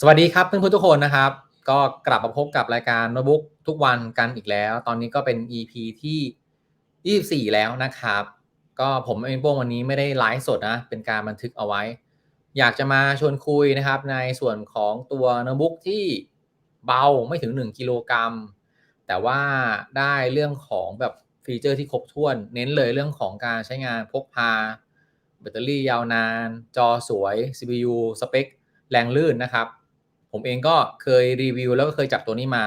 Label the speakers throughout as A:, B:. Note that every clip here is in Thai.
A: สวัสดีครับเพื่อนๆทุกคนนะครับ ก็กลับมาพบกับรายการโน้ตบุ๊กทุกวันกันอีกแล้ว ตอนนี้ก็เป็น EP ที่ 24 แล้วนะครับ ก็ผมเองโป้งวันนี้ไม่ได้ไลฟ์สดนะ เป็นการบันทึกเอาไว้ อยากจะมาชวนคุยนะครับ ในส่วนของตัวโน้ตบุ๊กที่เบาไม่ถึง 1กิโลกรัมแต่ว่าได้เรื่องของแบบฟีเจอร์ที่ครบถ้วน เน้นเลยเรื่องของการใช้งานพกพา แบตเตอรี่ยาวนาน จอสวย CPU สเปค แรงลื่นนะครับ ผมเองก็เคยรีวิวแล้วก็เคยจับตัวนี้มา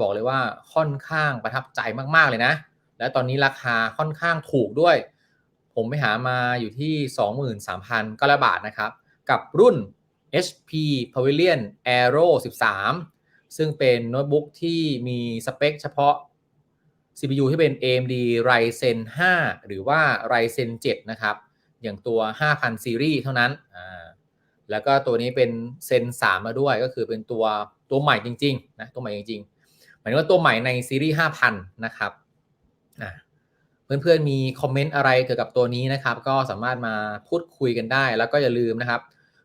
A: บอกเลยว่าค่อนข้างประทับใจมากๆเลยนะ และตอนนี้ราคาค่อนข้างถูกด้วย ผมไปหามาอยู่ที่ 23,000ก็ละบาทนะครับ กับรุ่น HP Pavilion Aero 13 ซึ่งเป็นโน้ตบุ๊กที่มีสเปคเฉพาะ CPU ที่เป็น AMD Ryzen 5 หรือว่า Ryzen 7 นะครับ อย่างตัว 5,000 ซีรีส์เท่านั้น อ่า แล้วก็ตัวนี้เป็นเซน3มาด้วยก็คือเป็นตัวตัวใหม่จริงๆนะตัวใหม่จริงๆหมายถึงว่าตัวใหม่ในซีรีส์5,000 นะครับเพื่อนๆมีคอมเมนต์อะไรเกี่ยวกับตัวนี้นะครับ ก็สามารถมาพูดคุยกันได้ แล้วก็อย่าลืมนะครับ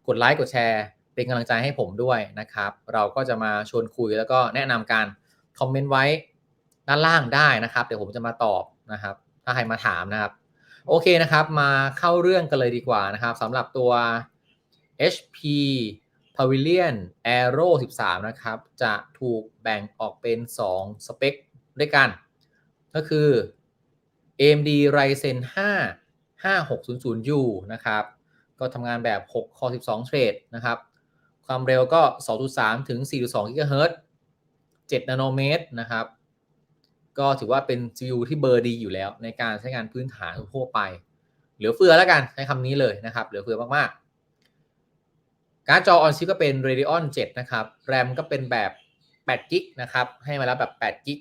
A: กดไลค์กดแชร์ เป็นกำลังใจให้ผมด้วยนะครับ เราก็จะมาชวนคุยแล้วก็แนะนำการคอมเมนต์ไว้ด้านล่างได้นะครับ เดี๋ยวผมจะมาตอบนะครับ ถ้าใครมาถามนะครับ โอเคนะครับ มาเข้าเรื่องกันเลยดีกว่านะครับสำหรับตัว HP Pavilion Aero 13 นะครับ จะถูกแบ่งออกเป็น 2 สเปคด้วยกัน ก็คือ AMD Ryzen 5 5600U นะครับ ก็ทำงานแบบ 6 Core 12 Thread นะครับ ความเร็วก็ 2.3 ถึง 4.2 GHz 7 นาโนเมตรนะครับ ก็ถือว่าเป็น CPU ที่เบอร์ดีอยู่แล้วในการใช้งานพื้นฐานทั่วไป เหลือเฟือแล้วกันใช้คำนี้เลยนะครับ เหลือเฟือมากๆ การ์ดจอ on chip ก็เป็น Radeon 7 นะครับ แรมก็เป็นแบบ8 g b นะครับ ให้มาแล้วแบบ8 g b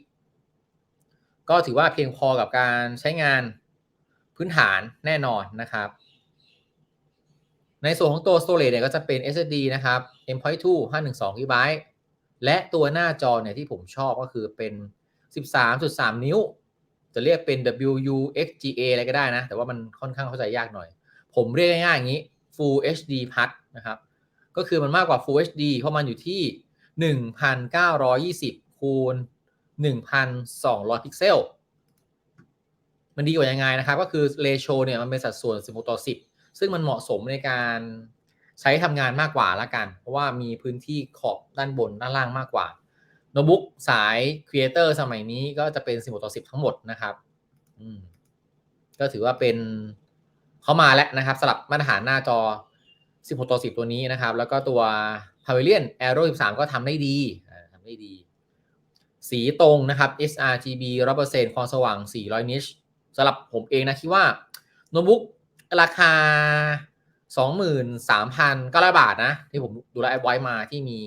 A: ก็ถือว่าเพียงพอกับการใช้งานพื้นฐานแน่นอนนะครับ ในส่วนของตัว storage เนี่ยก็จะเป็น SSD นะครับ M.2 512 GB และตัวหน้าจอเนี่ยที่ผมชอบก็คือเป็น 13.3 นิ้ว จะเรียกเป็น WUXGA อะไรก็ได้นะ แต่ว่ามันค่อนข้างเข้าใจยากหน่อย ผมเรียกง่ายๆอย่างนี้ Full HD Plus นะครับ ก็คือมันมากกว่า Full HD เพราะมันอยู่ที่ 1,920 คูณ 1,200 พิกเซล มันดีกว่ายังไงนะครับ ก็คือเรโชเนี่ยมันเป็นสัดส่วน 16 ต่อ 10 ซึ่งมันเหมาะสมในการใช้ทำงานมากกว่าละกัน เพราะว่ามีพื้นที่ขอบด้านบนด้านล่างมากกว่าโน้ตบุ๊กสายครีเอเตอร์สมัยนี้ก็จะเป็น 16 ต่อ 10 ทั้งหมดนะครับอืมก็ถือว่าเป็นเข้ามาแล้วนะครับสลับมาตรฐานหน้าจอ 16 ต่อ 10 ตัวนี้นะครับ แล้วก็ตัว Pavilion Aero 13 ก็ทำได้ดีทำได้ดี สีตรงนะครับ sRGB 100%ความสว่าง 400 นิชสำหรับผมเองนะคิดว่าโน้ตบุ๊กราคา 23,000ก็ละบาทนะ ที่ผมดูแลแอปไว้มาที่มี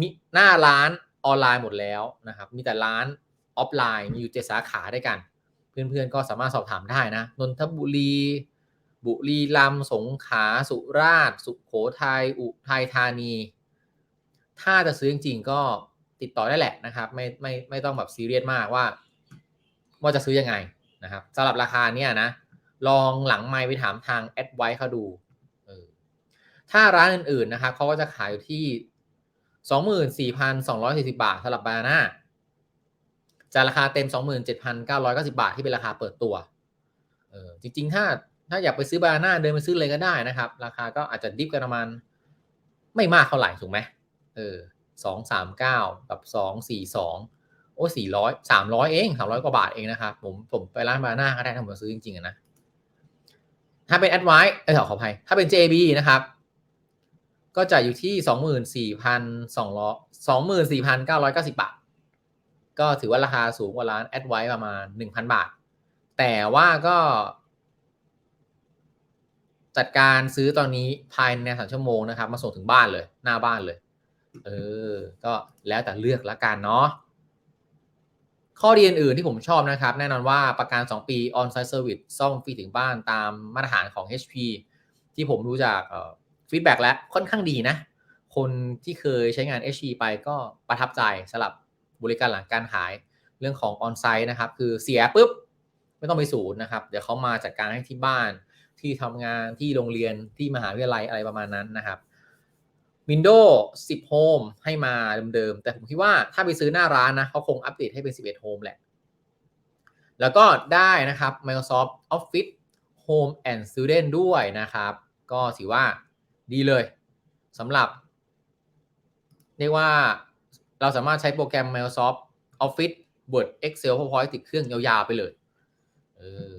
A: มีหน้าร้านออนไลน์หมดแล้วนะครับ มีแต่ร้านออฟไลน์มีอยู่เจ็ดสาขาด้วยกัน เพื่อนๆก็สามารถสอบถามได้นะนนทบุรี บุรีรัมย์สงขลาสุราษฎร์สุขโขทัยอุทัยธานี ถ้าจะซื้อจริงๆก็ติดต่อได้แหละนะครับ ไม่ไม่ไม่ต้องแบบซีเรียสมากว่า ว่าจะซื้อยังไงนะครับสำหรับราคาเนี้ยนะ ลองหลังไมค์ไปถามทางแอดไว้เขาดูออถ้าร้านอื่นๆนะครับเขาก็จะขายอยู่ที่สองหมื่นสี่พันสองร้อยสี่สิบาทสำหรับบานาน่าจะราคาเต็มสองหมื่นเจ็ดพันเก้าร้อยเก้าสิบาทที่เป็นราคาเปิดตัวเออจริงๆ ถ้า ถ้าอยากไปซื้อบานาน่าเดินไปซื้อเลยก็ได้นะครับ ราคาก็อาจจะดิฟกันประมาณไม่มากเท่าไหร่ถูกไหมเออสองสามเก้ากับสองสี่สองโอ้สี่ร้อยสามร้อยเองสามร้อยกว่าบาทเองนะครับ ผมผมไปร้านบานาน่าก็ได้ถ้าผมซื้อจริงๆนะถ้าเป็น a d v i เออขออภัย ถ้าเป็น JB นะครับ ก็จะอยู่ที่24,200 24,990บบาท ก็ถือว่าราคาสูงกว่าร้าน a d v i ประมาณ1,000บาท แต่ว่าก็ จัดการซื้อตอนนี้ภายในสามชั่วโมงนะครับ มาส่งถึงบ้านเลย หน้าบ้านเลย เออ ก็แล้วแต่เลือกละกันเนาะข้อดีอื่นๆที่ผมชอบนะครับ แน่นอนว่าประกัน 2 ปี on-site service ซ่อมฟรีถึงบ้านตามมาตรฐานของ HP ที่ผมรู้จากฟีดแบ็กแล้วค่อนข้างดีนะ คนที่เคยใช้งาน HP ไปก็ประทับใจสำหรับบริการหลังการขายเรื่องของ on-site นะครับ คือเสียปุ๊บ ไม่ต้องไปศูนย์นะครับ เดี๋ยวเขามาจัดการให้ที่บ้าน ที่ทำงานที่โรงเรียนที่มหาวิทยาลัยอะไรประมาณนั้นนะครับ Windows 10 Home ให้มาเดิมๆ แต่ผมคิดว่าถ้าไปซื้อหน้าร้านนะเขาคงอัปเดตให้เป็น 11 Home แหละ แล้วก็ได้นะครับ Microsoft Office Home and Student ด้วยนะครับ ก็ถือว่าดีเลยสำหรับ เรียกว่าเราสามารถใช้โปรแกรม Microsoft Office Word Excel PowerPoint ติดเครื่องยาวๆไปเลย เออ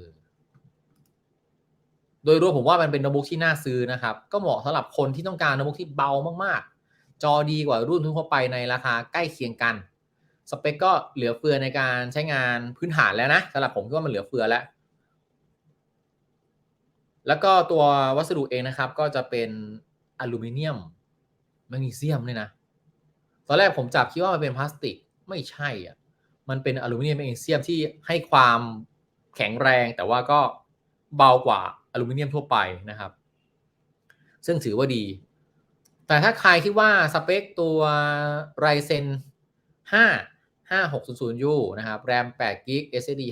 A: โดยรวมผมว่ามันเป็นโน้ตบุ๊กที่น่าซื้อนะครับ ก็เหมาะสำหรับคนที่ต้องการโน้ตบุ๊กที่เบามากๆ จอดีกว่ารุ่นทั่วไปในราคาใกล้เคียงกัน สเปคก็เหลือเฟือในการใช้งานพื้นฐานแล้วนะสำหรับผมคิดว่ามันเหลือเฟือแล้ว แล้วก็ตัววัสดุเองนะครับ ก็จะเป็นอลูมิเนียมแมกนีเซียมเนี่ยนะ ตอนแรกผมจับคิดว่ามันเป็นพลาสติกไม่ใช่อะ มันเป็นอลูมิเนียมแมกนีเซียมที่ให้ความแข็งแรงแต่ว่าก็เบากว่า อลูมิเนียมทั่วไปนะครับ ซึ่งถือว่าดี แต่ถ้าใครคิดว่าสเปคตัว Ryzen 5 5600U นะครับ RAM 8 g b SSD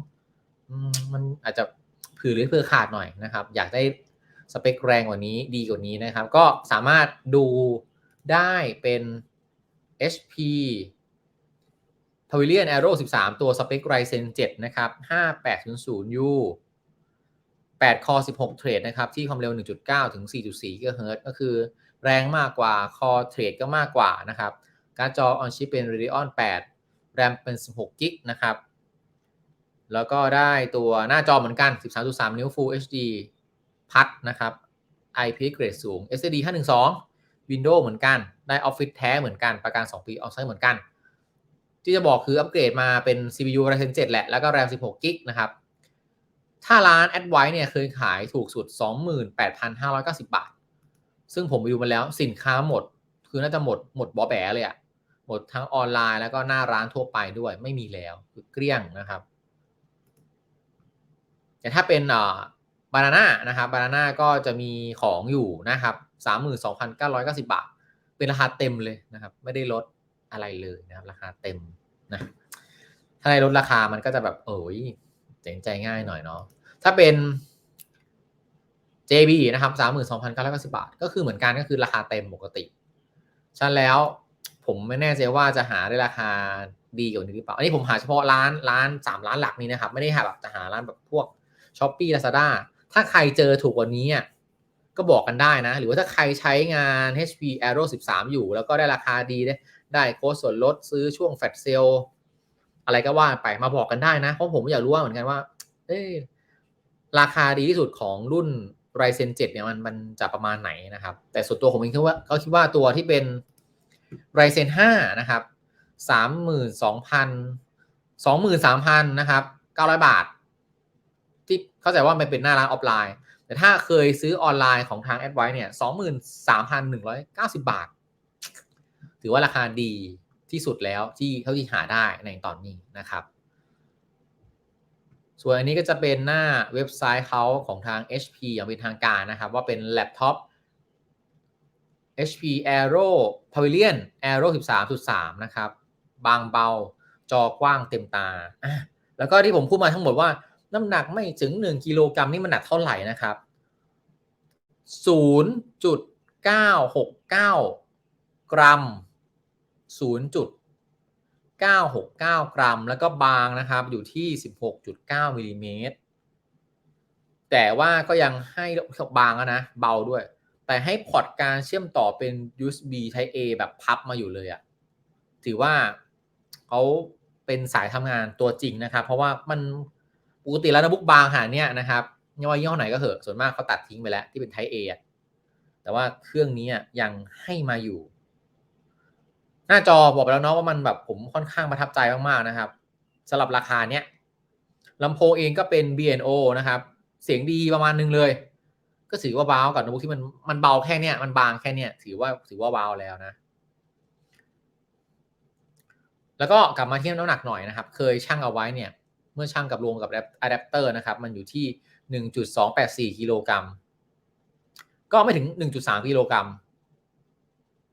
A: 512 มันอาจจะผือหรือเพื่อขาดหน่อยนะครับ อยากได้สเปคแรงกว่านี้ดีกว่านี้นะครับ ก็สามารถดูได้เป็น HP Pavilion Aero 13 ตัวสเปค Ryzen 7 นะครับ 5800U 8 Core 16 เทรดนะครับ ที่ความเร็ว 1.9 ถึง 4.4 GHz ก็คือแรงมากกว่า Core เทรดก็มากกว่านะครับการ์ดจอ on chip เป็น Radeon 8 RAM เป็น 16 g b นะครับ แล้วก็ได้ตัวหน้าจอเหมือนกัน 13.3 นิ้ว Full HD พัดนะครับ IPS เกรดสูง SSD 512 Windows เหมือนกัน ได้ Office แท้เหมือนกัน ประกัน 2 ปีออฟไซด์เหมือนกัน ที่จะบอกคืออัปเกรดมาเป็น CPU Ryzen 7 แหละ แล้วก็ RAM 16 g b นะครับ ถ้าร้าน a d v i เนี่ยเคยขายถูกสุด 28,590 บาท ซึ่งผมไปดูมาแล้วสินค้าหมด คือน่าจะหมดหมดบอแบเลยอะหมดทั้งออนไลน์แล้วก็หน้าร้านทั่วไปด้วยไม่มีแล้วคือเกลี้ยงนะครับ แต่ถ้าเป็นอ่าบานาน่านะครับบานาน่าก็จะมีของอยู่นะครับ 32,990 บาท เป็นราคาเต็มเลยนะครับ ไม่ได้ลดอะไรเลยนะครับ ราคาเต็มนะถ้าได้ลดราคามันก็จะแบบเอ้ย เจ๋งใจง่ายหน่อยเนาะถ้าเป็น JB นะครับ32,990บาท ก็คือเหมือนกันก็คือราคาเต็มปกติฉะนั้นแล้วผมไม่แน่ใจว่าจะหาได้ราคาดีกว่านี้หรือเปล่า อันนี้ผมหาเฉพาะร้านร้านสามร้านหลักนี้นะครับ ไม่ได้หาแบบจะหาร้านแบบพวก s h อ p e e Lazada ถ้าใครเจอถูกกว่านี้ก็บอกกันได้นะ หรือว่าถ้าใครใช้งาน HP Aero 13 อยู่ แล้วก็ได้ราคาดีได้ได้โค้ดส่วนลดซื้อช่วงแฟลชเซล อะไรก็ว่าไปมาบอกกันได้นะ เพราะผมอยากรู้ว่าเหมือนกันว่า เอ้ราคาดีที่สุดของรุ่น Ryzen 7เนี่ยมันมันจะประมาณไหนนะครับ แต่ส่วนตัวผมเองคิดว่าก็คิดว่าตัวที่เป็น Ryzen 5นะครับ32,000 23,000นะครับ900บาท ที่เข้าใจว่ามันเป็นหน้าร้านออฟไลน์ แต่ถ้าเคยซื้อออนไลน์ของทางแอดไวเนี่ย23,190บาท ถือว่าราคาดี ที่สุดแล้วที่เท่าที่หาได้ในตอนนี้นะครับ ส่วนอันนี้ก็จะเป็นหน้าเว็บไซต์เขาของทาง HP อย่างเป็นทางการนะครับ ว่าเป็นแล็ปท็อป HP Aero Pavilion Aero 13.3 นะครับ บางเบาจอกว้างเต็มตา แล้วก็ที่ผมพูดมาทั้งหมดว่าน้ำหนักไม่ถึง 1 กิโลกรัมนี่มันหนักเท่าไหร่นะครับ 0.969 กรัม 0.969 กรัม แล้วก็บางนะครับอยู่ที่ 16.9มิลลิเมตรแต่ว่าก็ยังให้บางนะ เบาด้วย แต่ให้พอร์ตการเชื่อมต่อเป็น USB Type A แบบพับมาอยู่เลยอะถือว่าเขาเป็นสายทำงานตัวจริงนะครับ เพราะว่ามันปกติแล้วนะบุ๊กบางหาเนี่ยนะครับย่อยย่อไหนก็เหอะส่วนมากเขาตัดทิ้งไปแล้วที่เป็น Type A แต่ว่าเครื่องนี้ยังให้มาอยู่ หน้าจอบอกไปแล้วเนาะว่ามันแบบผมค่อนข้างประทับใจมากๆนะครับสำหรับราคาเนี้ยลำโพงเองก็เป็น BNO นะครับ เสียงดีประมาณนึงเลย ก็ถือว่าเบากับโน้ตบุ๊กที่มันมันเบาแค่เนี้ยมันบางแค่เนี้ยถือว่าถือว่าเบาแล้วนะ แล้วก็กลับมาที่น้ำหนักหน่อยนะครับ เคยชั่งเอาไว้เนี่ย เมื่อชั่งกับรวมกับอะแดปเตอร์นะครับ มันอยู่ที่ 1.284กิโลกรัมก็ไม่ถึง 1.3กิโลกรัม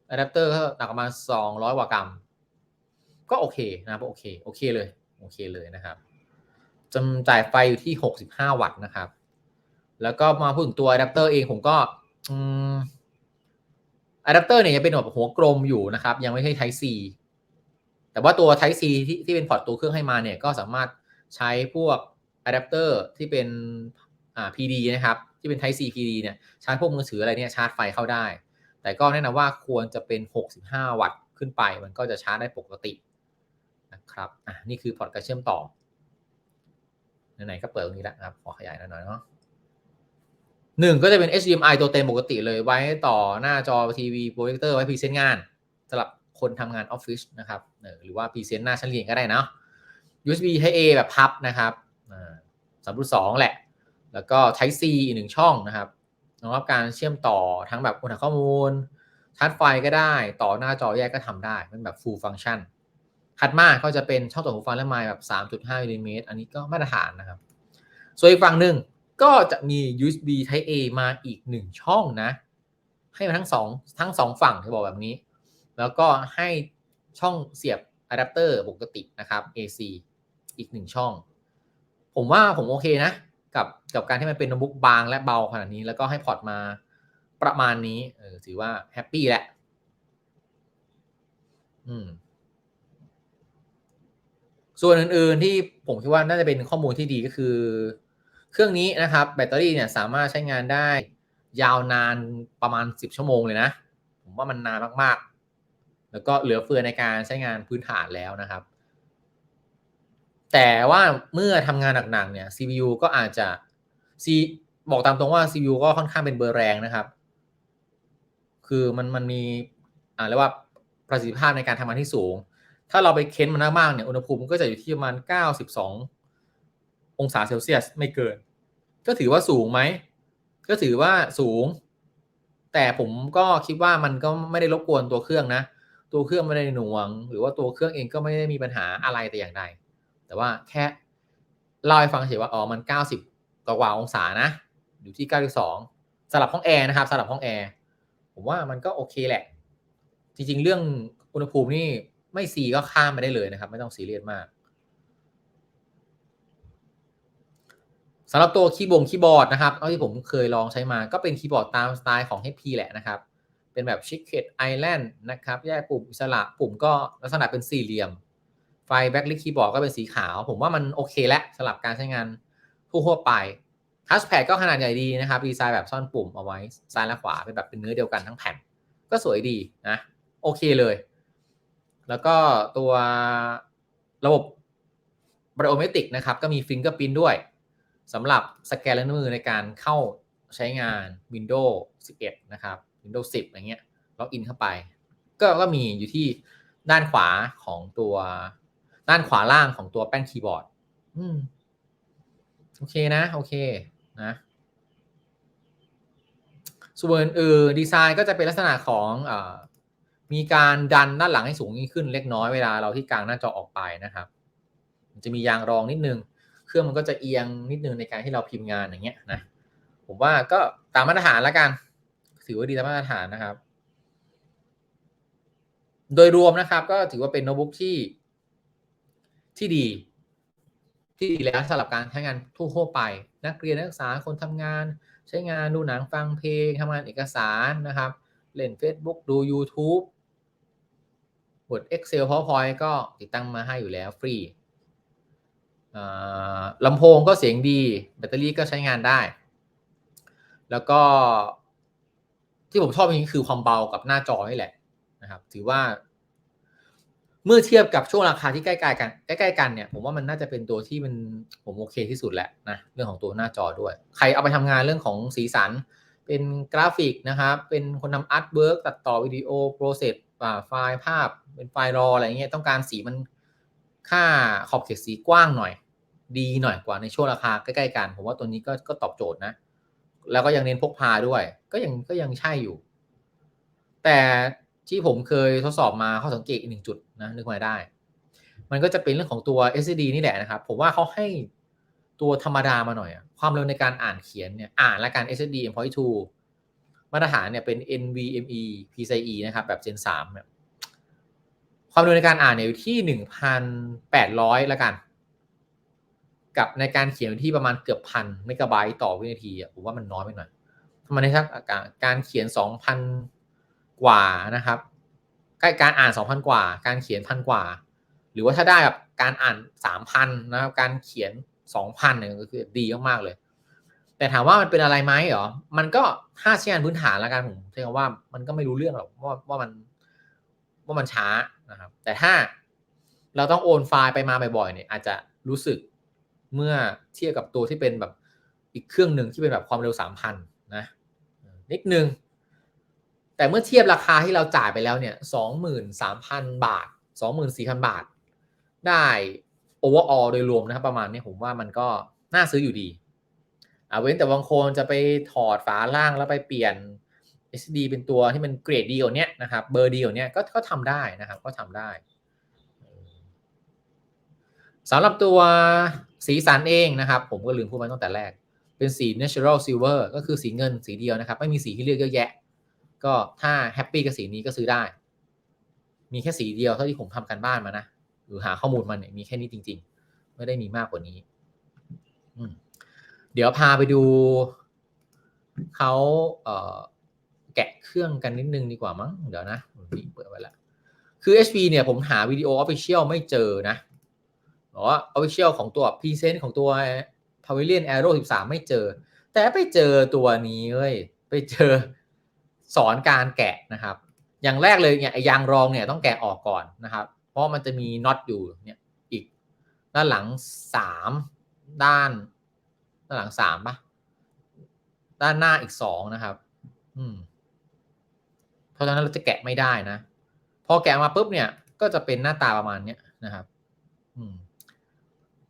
A: อะแดปเตอร์ก็หนักประมาณ200กว่ากรัม ก็โอเคนะครับโอเคโอเคเลยโอเคเลยนะครับจำจ่ายไฟอยู่ที่65วัตต์นะครับ แล้วก็มาพูดถึงตัวอะแดปเตอร์เองผมก็อะอะแดปเตอร์เนี่ยยังเป็นแบบหัวกลมอยู่นะครับ ยังไม่ใช่ Type C แต่ว่าตัว Type C ที่ที่เป็นพอร์ตตัวเครื่องให้มาเนี่ยก็สามารถใช้พวกอะแดปเตอร์ที่เป็นอ่า PD นะครับ ที่เป็น Type C PD เนี่ยชาร์จพวกมือถืออะไรเนี่ยชาร์จไฟเข้าได้ แต่ก็แนะนำว่าควรจะเป็น 65 วัตต์ขึ้นไป มันก็จะชาร์จได้ปกตินะครับอะนี่คือพอร์ตการเชื่อมต่อไหนๆก็เปิดตรงนี้แล้วนะครับขอขยายหน่อยเนาะหนึ่งก็จะเป็น HDMI ตัวเต็มปกติเลยไว้ต่อหน้าจอทีวีโปรเจคเตอร์ไว้พรีเซนต์งานสำหรับคนทำงานออฟฟิศนะครับหรือว่าพรีเซนต์หน้าชั้นเรียนก็ได้เนาะ USB Type A แบบพับนะครับสามรุ่นสองแหละ แล้วก็ Type C อีกหนึ่งช่องนะครับ สำหรับการเชื่อมต่อทั้งแบบอุณหข้อมูลชาร์จไฟก็ได้ ต่อหน้าจอแยกก็ทำได้เป็นแบบ full function ถัดมาก็จะเป็นช่องต่อหูฟังและไมค์แบบ 3.5มิลลิเมตรอันนี้ก็มาตรฐานนะครับ ส่วนอีกฝั่งหนึ่งก็จะมี USB Type A มาอีก 1 ช่องนะ ให้มาทั้ง 2 ทั้ง 2 ฝั่งที่บอกแบบนี้ แล้วก็ให้ช่องเสียบอะแดปเตอร์ปกตินะครับ AC อีก 1 ช่อง ผมว่าผมโอเคนะ กับกับการที่มันเป็นโน้ตบุ๊กบางและเบาขนาดนี้ แล้วก็ให้พอร์ตมาประมาณนี้เออถือว่าแฮปปี้แหละ อืม ส่วนอื่นๆที่ผมคิดว่าน่าจะเป็นข้อมูลที่ดีก็คือ เครื่องนี้นะครับ แบตเตอรี่เนี่ยสามารถใช้งานได้ยาวนานประมาณ 10 ชั่วโมงเลยนะ ผมว่ามันนานมากๆ แล้วก็เหลือเฟือในการใช้งานพื้นฐานแล้วนะครับ แต่ว่าเมื่อทำงานหนักๆเนี่ย CPU ก็อาจจะ C บอกตามตรงว่า CPU ก็ค่อนข้างเป็นเบอร์แรงนะครับ คือมันมันมีอ่าเรียกว่าประสิทธิภาพในการทำงานที่สูง ถ้าเราไปเค้นมันมากๆเนี่ยอุณหภูมิก็จะอยู่ที่ประมาณ 92 องศาเซลเซียสไม่เกิน ก็ถือว่าสูงไหม ก็ถือว่าสูง แต่ผมก็คิดว่ามันก็ไม่ได้รบกวนตัวเครื่องนะ ตัวเครื่องไม่ได้หน่วง หรือว่าตัวเครื่องเองก็ไม่ได้มีปัญหาอะไรแต่อย่างใด แต่ว่าแค่เล่าให้ฟังเฉยว่าอ๋อมัน 90 กว่าองศานะ อยู่ที่ 92สำหรับห้องแอร์นะครับสำหรับห้องแอร์ผมว่ามันก็โอเคแหละ จริง ๆ เรื่องอุณหภูมินี่ไม่ซีก็ข้ามไปได้เลยนะครับ ไม่ต้องซีเรียสมากสำหรับตัวคีย์บงคีย์บอร์ดนะครับเอาที่ผมเคยลองใช้มาก็เป็นคีย์บอร์ดตามสไตล์ของ HP แหละนะครับ เป็นแบบ Chicket Island นะครับ แยกปุ่มอิสระปุ่มก็ลักษณะเป็นสี่เหลี่ยม ไฟแบ็กลิกคีย์บอร์ดก็เป็นสีขาว ผมว่ามันโอเคแล้วสำหรับการใช้งานทั่วไปทัชแพดก็ขนาดใหญ่ดีนะครับ ดีไซน์แบบซ่อนปุ่มเอาไว้ซ้ายและขวาเป็นแบบเป็นเนื้อเดียวกันทั้งแผ่น ก็สวยดีนะ โอเคเลย แล้วก็ตัวระบบไบโอเมติกนะครับ ก็มีฟิงเกอร์พินด้วยสำหรับสแกนลายนิ้วมือในการเข้าใช้งาน Windows 11 นะครับ Windows 10อย่างเงี้ยล็อกอินเข้าไป ก็ก็มีอยู่ที่ด้านขวาของตัว ด้านขวาล่างของตัวแป้นคีย์บอร์ด อืม โอเคนะ โอเค นะส่วนอื่นดีไซน์ก็จะเป็นลักษณะของอมีการดันด้านหลังให้สูงยิ่งขึ้นเล็กน้อยเวลาเราที่กลางหน้าจอออกไปนะครับจะมียางรองนิดนึง เครื่องมันก็จะเอียงนิดนึงในการที่เราพิมพ์งานอย่างเงี้ยนะผมว่าก็ตามมาตรฐานแล้วกัน ถือว่าดีตามมาตรฐานนะครับ โดยรวมนะครับ ก็ถือว่าเป็นโน้ตบุ๊กที่ ที่ดี ที่ดีแล้วสำหรับการใช้งานทั่วไป นักเรียนนักศึกษาคนทำงาน ใช้งานดูหนังฟังเพลงทำงานเอกสารนะครับ เล่น Facebook ดู YouTube Word Excel PowerPoint ก็ติดตั้งมาให้อยู่แล้วฟรีลำโพงก็เสียงดี แบตเตอรี่ก็ใช้งานได้ แล้วก็ที่ผมชอบจริงๆคือความเบากับหน้าจอนี่แหละนะครับ ถือว่า เมื่อเทียบกับช่วงราคาที่ใกล้ๆกันใกล้ๆกันเนี่ยผมว่ามันน่าจะเป็นตัวที่มันผมโอเคที่สุดแหละนะเรื่องของตัวหน้าจอด้วย ใครเอาไปทำงานเรื่องของสีสัน เป็นกราฟิกนะครับ เป็นคนทำอาร์ตเวิร์กตัดต่อวิดีโอโปรเซสไฟล์ภาพ เป็นไฟล์รออะไรเงี้ยต้องการสีมันค่าขอบเขตสีกว้างหน่อย ดีหน่อยกว่าในช่วงราคาใกล้ๆกัน ผมว่าตัวนี้ก็ก็ตอบโจทย์นะ แล้วก็ยังเน้นพกพาด้วย ก็ยังก็ยังใช่อยู่ แต่ ที่ผมเคยทดสอบมาข้อสังเกตอีกหนึ่งจุดนะนึกมาได้ มันก็จะเป็นเรื่องของตัว SSD นี่แหละนะครับ ผมว่าเขาให้ตัวธรรมดามาหน่อย ความเร็วในการอ่านเขียนเนี่ยอ่านและการ SSD M.2 มาตรฐานเนี่ยเป็น NVMe PCIe นะครับ แบบ Gen 3เนี่ยความเร็วในการอ่านเนี่ยอยู่ที่ 1,800 ละกัน กับในการเขียนที่ประมาณเกือบพันเมกะไบต์ต่อวินาทีผมว่ามันน้อยไปหน่อยทำไมในทักการเขียน 2,000 กว่านะครับใกล้การอ่าน 2,000 กว่า การเขียนพันกว่า หรือว่าถ้าได้แบบการอ่าน 3,000นะครับการเขียน 2,000เนี่ยก็คือดีมากๆเลย แต่ถามว่ามันเป็นอะไรไหมเหรอมันก็ห้าใช้งานพื้นฐานแล้วกันผมใช้คำว่ามันก็ไม่รู้เรื่องหรอกว่าว่ามันว่ามันช้านะครับ แต่ถ้าเราต้องโอนไฟล์ไปมาบ่อยๆเนี่ยอาจจะรู้สึกเมื่อเทียบกับตัวที่เป็นแบบอีกเครื่องหนึ่งที่เป็นแบบความเร็ว 3,000 นะนิดนึง แต่เมื่อเทียบราคาที่เราจ่ายไปแล้วเนี่ย23,000บาท24,000บาท ได้โอเวอร์ออโดยรวมนะครับประมาณนี้ผมว่ามันก็น่าซื้ออยู่ดีอาเว้นแต่บางคนจะไปถอดฝาล่างแล้วไปเปลี่ยน SD เป็นตัวที่มันเกรดดีกว่านี้นะครับ เบอร์ดีกว่านี้ก็ก็ทำได้นะครับ ก็ทำได้สำหรับตัวสีสันเองนะครับ ผมก็ลืมพูดไปตั้งแต่แรก เป็นสี natural silver ก็คือสีเงินสีเดียวนะครับ ไม่มีสีที่เลือกเยอะแยะ ก็ถ้าแฮปปี้กับสีนี้ก็ซื้อได้ มีแค่สีเดียวเท่าที่ผมทำการบ้านมานะหรือหาข้อมูลมาเนี่ยมีแค่นี้จริง ๆ ไม่ได้มีมากกว่านี้เดี๋ยวพาไปดูเขาเแกะเครื่องกันนิดนึงดีกว่ามั้งเดี๋ยวนะนี่เปิดไว้ละคือ HP เนี่ยผมหาวิดีโอ Official ไม่เจอนะบอกว่า Official ของตัว Present ของตัว Pavilion Aero 13 ไม่เจอ แต่ไปเจอตัวนี้เว้ยไปเจอ สอนการแกะนะครับ อย่างแรกเลยเนี่ยยางรองเนี่ยต้องแกะออกก่อนนะครับ เพราะมันจะมีน็อตอยู่เนี่ยอีกด้านหลังสามด้าน ด้านหลังสามปะด้านหน้าอีกสองนะครับ อืม เพราะฉะนั้นเราจะแกะไม่ได้นะ พอแกะมาปุ๊บเนี่ย ก็จะเป็นหน้าตาประมาณเนี้ยนะครับ อืม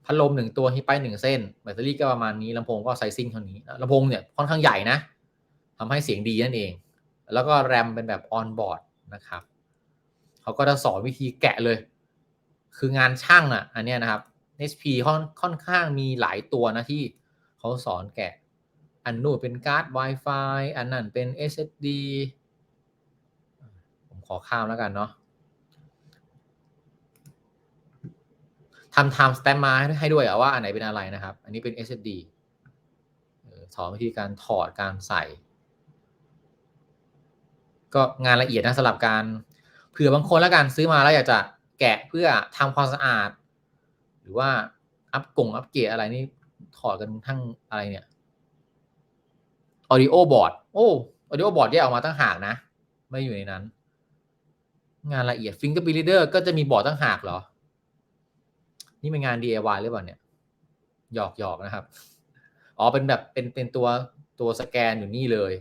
A: พัดลมหนึ่งตัวฮีไปหนึ่งเส้น แบตเตอรี่ก็ประมาณนี้ลำโพงก็ไซซิ่งเท่านี้ลำโพงเนี่ยค่อนข้างใหญ่นะทำให้เสียงดีนั่นเอง แล้วก็แรมเป็นแบบออนบอร์ดนะครับเขาก็จะสอนวิธีแกะเลย คืองานช่างอะ อันเนี้ยนะครับ SP ค่อนค่อนข้างมีหลายตัวนะที่เขาสอนแกะ อันนู้นเป็นการ์ด Wi-Fi อันนั้นเป็น SSD ผมขอข้ามแล้วกันเนาะทำ time stamp มาให้ด้วยว่าอันไหนเป็นอะไรนะครับ อันนี้เป็น SSD สอนวิธีการถอดการใส่ ก็งานละเอียดนะสำหรับการเผื่อบางคนแล้วกันซื้อมาแล้วอยากจะแกะเพื่อทำความสะอาด หรือว่าอัปกงอัปเกรดอะไรนี่ถอดกันทั้งอะไรเนี่ย audio board โอ้ audio board แยกออกมาตั้งหากนะ ไม่อยู่ในนั้น งานละเอียด fingerprint reader ก็จะมีบอร์ดตั้งหากเหรอ นี่เป็นงาน DIY หรือเปล่าเนี่ยหยอกหยอกนะครับ อ๋อเป็นแบบเป็นเป็นตัวตัวสแกนอยู่นี่เลย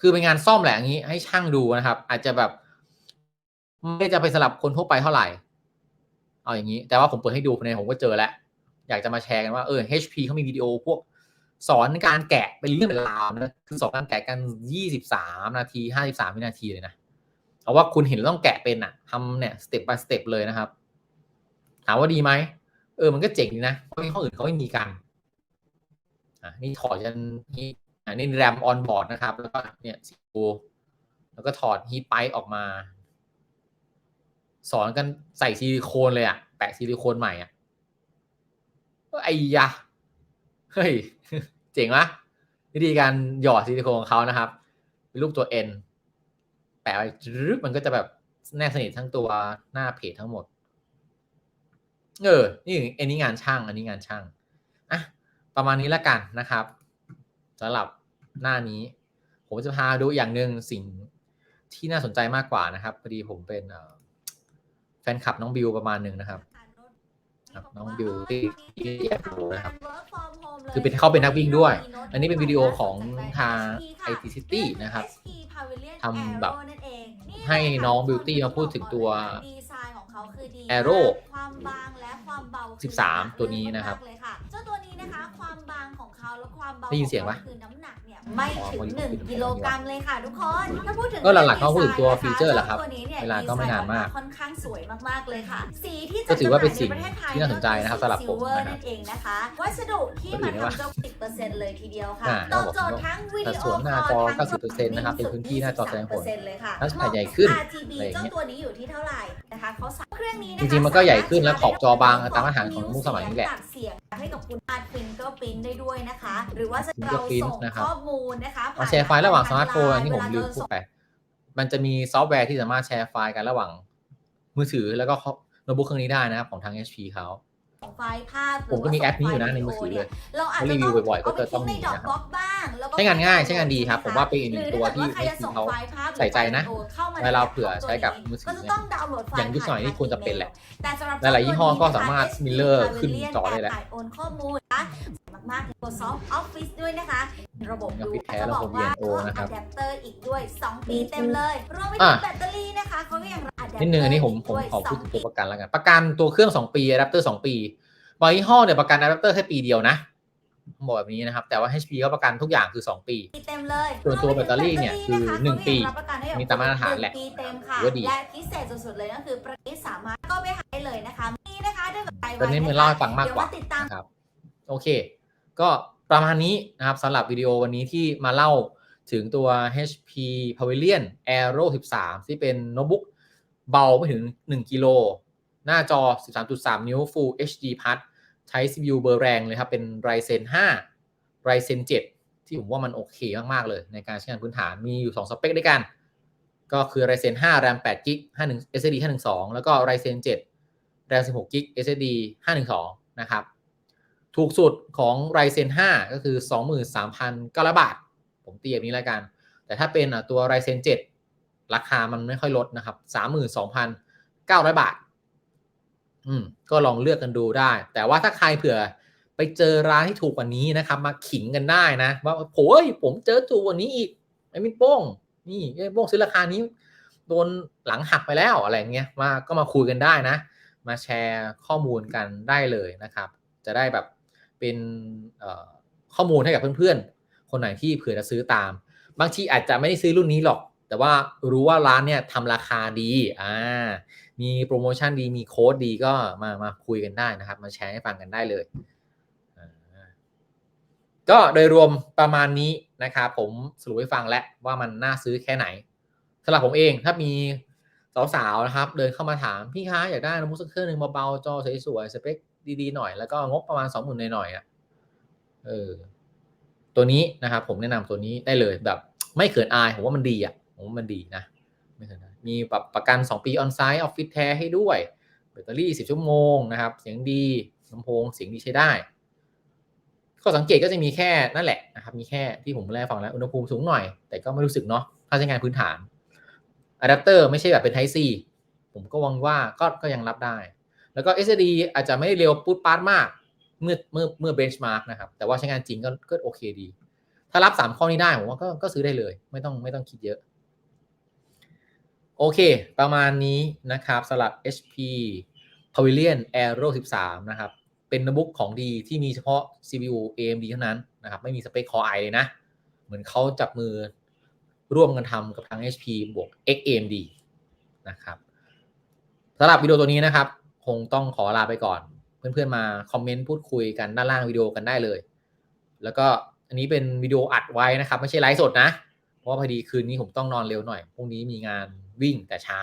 A: คือเป็นงานซ่อมแหละอย่างนี้ ให้ช่างดูนะครับ อาจจะแบบไม่จะไปสลับคนทั่วไปเท่าไหร่ เอาอย่างนี้ แต่ว่าผมเปิดให้ดูในผมก็เจอแล้ว อยากจะมาแชร์กันว่าเออ HP เขามีวิดีโอพวกสอนการแกะเป็นเรื่องเป็นราวนะคือสอนการแกะกัน23นาที53วินาทีเลยนะเอาว่าคุณเห็นต้องแกะเป็นอะทำเนี่ยสเต็ป by สเต็ปเลยนะครับ ถามว่าดีไหมเออมันก็เจ๋งดีนะเพราะที่ห้ออื่นเขาไม่มีกันอะนี่ถอดกันนี่ อะนี่แรมออนบอร์ดนะครับ แล้วก็เนี่ยซีโแล้วก็ถอดฮีทไปออกมา สอนกันใส่ซิลิโคนเลยอะแปะซิลิโคนใหม่อะไอ้ยะเฮ้ย เจ๋งวะวิธีการหยอดซิลิโคนของเขานะครับเป็นรูปตัว N แปะไว้รึมันก็จะแบบแนบสนิททั้งตัวหน้าเพจทั้งหมด เออ นี่อันนี้งานช่าง อันนี้งานช่างอะประมาณนี้ละกันนะครับสำหรับ หน้านี้ ผมจะพาดูอย่างหนึ่งสิ่งที่น่าสนใจมากกว่านะครับพอดีผมเป็นแฟนคลับน้องบิวประมาณหนึ่งนะครับน้องบิวที่ที่แอปดูนะครับ คือเป็นเขาเป็นนักวิ่งด้วย อันนี้เป็นวิดีโอของทาง IT City นะครับทำแบบให้น้องบิวตี้มาพูดถึงตัว Aero
B: ความบางและความเบา
A: 13 ตัวนี้นะครับ
B: เจ้าตัวนี้นะคะความางของเขาและความเบา
A: ได้ยินเสียงปะ
B: คือน้ำหนักเนี่ยไม่
A: อ๋อ
B: ถึง
A: มัน
B: หนึ่ง
A: เป็น
B: กิโลกรัมเลยค่ะทุกคนถ้าพูดถึง
A: ก็หลักๆเขาพูดถึงตัว
B: ดีไซน์
A: ฟีเจอร์แหละครับ
B: จ้าตัวนี้นี่ย
A: เวลาก็ไม่นานมาก
B: ดีไซค่อนข้างสวยมากๆเลยค่ะ สีที่
A: ก็ถือว่าเป็นสิ่ง
B: จำหยใประทศไทย
A: ที่น่าสนใจนะครับสำหรับผม
B: ซิลเวอร์
A: นะครับ
B: นั่นเองนะคะวัสดุที่
A: คนอื่
B: มัน
A: นได้ปะ
B: ทำเจ้า10%เลยทีเดียวค่ะ
A: อ่า
B: ตอบโจทย์ทั้งวิ
A: สั
B: ดี
A: ด
B: โอ
A: ส่วนหน้าจอ
B: คลทั้ง
A: 90%นะครับเป็นพื้นที่หน้าจอแสดงผล
B: 13%เลยค่ะ
A: หน้าจอใหญ่ขึ้น
B: RGB
A: อะไรอย่างเงี้
B: เจ้ายตัวนี้อยู่ที่เท่าไหร่นะคะเขาสั่งเครื่องนี้นะคะ
A: จริงๆมันก็ใหญ่ขึ้นแล้วขอบจอบางตามมาตรฐานของมุกสมัยนี้แหละ
B: ตัดเสียงให้ให้กับคุณอาจฟิงเกอร์พินได้ด้วยนะคะ หรือว่าจะเรา
A: Fingerprint
B: ส่ง
A: นะครับ
B: ข้อมูลนะคะ
A: เอาแชร์ไฟล์ระหว่างสมาร์ทโฟน
B: ท
A: อันนี้ผมลืมพูดไปมันจะมีซอฟต์แวร์ที่สามารถแชร์ไฟล์กันระหว่างมือถือแล้วก็โน้ตบุ๊กเครื่องนี้ได้นะครับของทาง HP เขา
B: ส่งไฟล์ภาพห
A: ผ
B: รื
A: มก็มี
B: ว่า
A: แอปนี้อยู่นะ
B: ส่ง
A: ใน
B: ไฟล์
A: มือถือเลย
B: เราอาจ
A: รี
B: จะ
A: วิ
B: ต้
A: ว
B: อง
A: บ่อยๆก็
B: เอาไป
A: จะต้อง
B: ทิ้งใน
A: มี
B: ดอก
A: นะครับ
B: บล็อกบ้างแล้วก็
A: ใช้งานง่ายใช้งานดีครับ ผมว่าเป็นอีกหนึ่ง
B: รื
A: ตัวที่
B: ถ้าเกิดาใครจะส่ง
A: เขา
B: ไฟล์ภาพ
A: ใส่ใจนะ
B: หรือเข้ามา
A: เวลาเผื่อใช้กับมือถือ
B: ก็จะต้องดาวน์โหลดไฟล์
A: อย่างยุคสมัยนี้ควรจะเป็นแหละ
B: แต่สำหรับ
A: หลายๆยี่ห้อก็สามารถ
B: ตัวนี้นะคะ
A: mirror
B: HP
A: ขึ้นจอได้แล้ว
B: ถ่ายโอนข้อมูลนะมากๆ Microsoft Office ด้วยนะคะ ระบบดู
A: Office แท้
B: จะบอกว่า
A: ระบบ VNO นะครับ
B: อะแดปเตอร์อีกด้วย 2 ปีเต็มเลย รวมไปถึ
A: อะ
B: งแบตเตอรี่นะคะเขาก็ยังรับ adapter
A: นิดนึงอันนี้ผมผม
B: ด้วย
A: ขอพูด
B: ส
A: ถึ
B: ง
A: งตัวประกันแล้วกัน ประกันตัวเครื่อง 2 ปีอะแดปเตอร์ 2 ปีบางยี่ห้อเนี่ยประกันอะแดปเตอร์แค่ปีเดียวนะผมบอกแบบนี้นะครับ แต่ว่า HP เขาประกันทุกอย่างคือ2ปี
B: ปีเต็มเลย
A: ส่วนตัวแบตเตอรี่เนี่ยคือหนึ่งปี
B: เขาก็ยังรับประกันให้กับ
A: มีตามมาตรฐานแหละ
B: งปีเต็มค่ะ
A: ถือว่าดี
B: และพิเศษสุดๆเลยก็คือประกันสามารถก็ไปหาได้เลยนะคะนี่นะคะด้วยกับไกด์
A: ตอนนี้มือเล่าให้ฟังมากกว่า
B: เดี๋ยวติดตาม
A: นะครับ โอเค ก็ ประมาณนี้นะครับสำหรับวิดีโอวันนี้ที่มาเล่าถึงตัว HP Pavilion Aero 13 ที่เป็นโน้ตบุ๊กเบาไม่ถึง 1 กิโล หน้าจอ 13.3 นิ้ว Full HD Plus ใช้ CPU เบอร์แรงเลยครับ เป็น Ryzen 5 Ryzen 7 ที่ผมว่ามันโอเคมาก ๆ เลย ในการใช้งานพื้นฐานมีอยู่ 2 สเปคด้วยกัน ก็คือ Ryzen 5 RAM 8 GB 51 SSD 512 แล้วก็ Ryzen 7 RAM 16 GB SSD 512 นะครับ ถูกสุดของ Ryzen 5ก็คือ 23,900บาท ผมตีแบบนี้แล้วกัน แต่ถ้าเป็นอะตัว Ryzen 7ราคามันไม่ค่อยลดนะครับ 32,900 บาท อืม ก็ลองเลือกกันดูได้ แต่ว่าถ้าใครเผื่อไปเจอร้านที่ถูกกว่านี้นะครับ มาขิงกันได้นะ ว่าโอ้ยผมเจอถูกกว่านี้อีกไอ้มินโป้ง นี่ไอ้โป้งซื้อราคานี้ โดนหลังหักไปแล้วอะไรเงี้ยมาก็มาคุยกันได้นะ มาแชร์ข้อมูลกันได้เลยนะครับ จะได้แบบ เป็นข้อมูลให้กับเพื่อนๆ คนไหนที่เผื่อจะซื้อตาม บางทีอาจจะไม่ได้ซื้อรุ่นนี้หรอก แต่ว่ารู้ว่าร้านเนี่ยทำราคาดีอ่ามีโปรโมชั่นดีมีโค้ดดีก็มามาคุยกันได้นะครับ มาแชร์ให้ฟังกันได้เลยก็โดยรวมประมาณนี้นะครับผมสรุปให้ฟังแล้วว่ามันน่าซื้อแค่ไหนสำหรับผมเองถ้ามีสาวๆนะครับ เดินเข้ามาถามพี่คะอยากได้โน้ตบุ๊กสักเครื่องหนึ่งเบาๆจอสวยๆสเปค ดีๆหน่อย แล้วก็งบประมาณสองหมื่นหน่อยๆอะเออตัวนี้นะครับผมแนะนำตัวนี้ได้เลยแบบ ไม่เขินอายผมว่ามันดีอะผมว่ามันดีนะไม่เขินอายมีแบบประกัน 2 ปีออนไซต์ออฟฟิศแท้ให้ด้วยแบตเตอรี่ 10 ชั่วโมงนะครับ เสียงดีลำโพงเสียงดีใช้ได้ข้อสังเกตก็จะมีแค่นั่นแหละนะครับมีแค่ที่ผมแรกฟังแล้วอุณหภูมิสูงหน่อย แต่ก็ไม่รู้สึกเนาะถ้าใช้งานพื้นฐานอะแดปเตอร์ไม่ใช่แบบเป็น Type C ผมก็หวังว่าก็ก็ยังรับได้ แล้วก็ SSD อาจจะไม่ได้เร็วปุ๊ดปาดมากเมื่อเมื่อเมื่อเบนช์มาร์กนะครับ แต่ว่าใช้งานจริงก็ก็โอเคดี ถ้ารับ 3 ข้อนี้ได้ผมว่าก็ก็ซื้อได้เลย ไม่ต้องไม่ต้องคิดเยอะ โอเค ประมาณนี้นะครับสำหรับ HP Pavilion Aero 13 นะครับ เป็นโน้ตบุ๊กของดีที่มีเฉพาะ CPU AMD เท่านั้นนะครับ ไม่มีสเปค Core i เลยนะ เหมือนเขาจับมือร่วมกันทำกับทาง HP บวก XAMD นะครับสำหรับวิดีโอตัวนี้นะครับ คงต้องขอลาไปก่อน เพื่อนๆมาคอมเมนต์พูดคุยกันด้านล่างวิดีโอกันได้เลย แล้วก็อันนี้เป็นวิดีโออัดไว้นะครับ ไม่ใช่ไลฟ์สดนะเพราะว่าพอดีคืนนี้ผมต้องนอนเร็วหน่อยพรุ่งนี้มีงานวิ่งแต่เช้า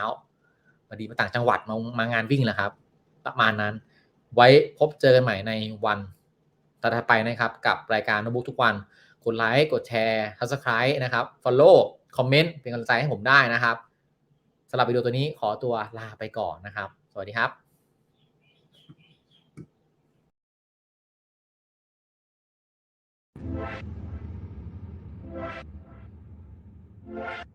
A: พอดีมาต่างจังหวัดมามางานวิ่งแหละครับ ประมาณนั้น ไว้พบเจอกันใหม่ในวันต่อไปนะครับ กับรายการโน้ตบุ๊กทุกวันกดไลค์กดแชร์ subscribe นะครับ follow คอมเมนต์เป็นกำลังใจให้ผมได้นะครับสำหรับวิดีโอตัวนี้ขอตัวลาไปก่อนนะครับ สวัสดีครับ What?